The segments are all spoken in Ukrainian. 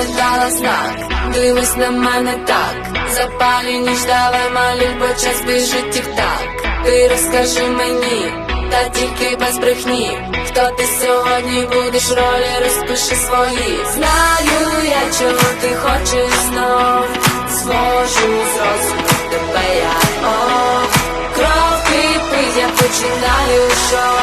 не дала знак, дивись на мене так, запалі ніж давай малюй, бо час біжить тік-так. Ти розкажи мені, та тільки без брехні. Хто ти сьогодні будеш ролі, розпиши свої. Знаю я, чого ти хочеш знов. Зможу зрозуміти тебе я. О Кров кипить, я починаю шоу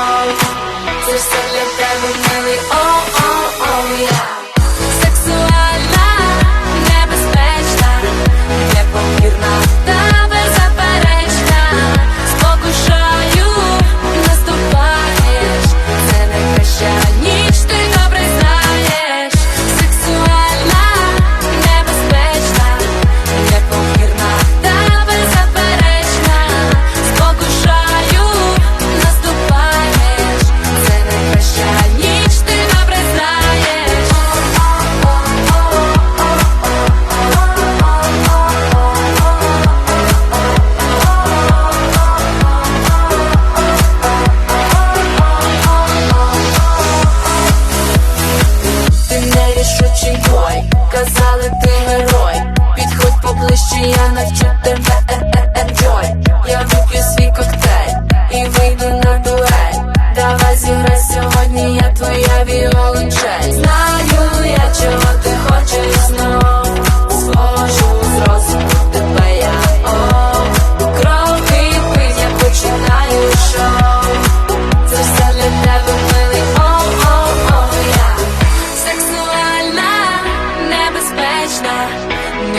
Ти нерішучий бой, казали ти герой. Підходь поближче, я навчу тебе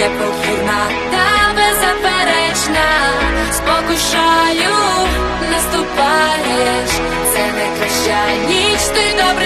непохідна та беззаперечна. Спокушаю, наступаєш, це найкраща ніч, ти добре знаєш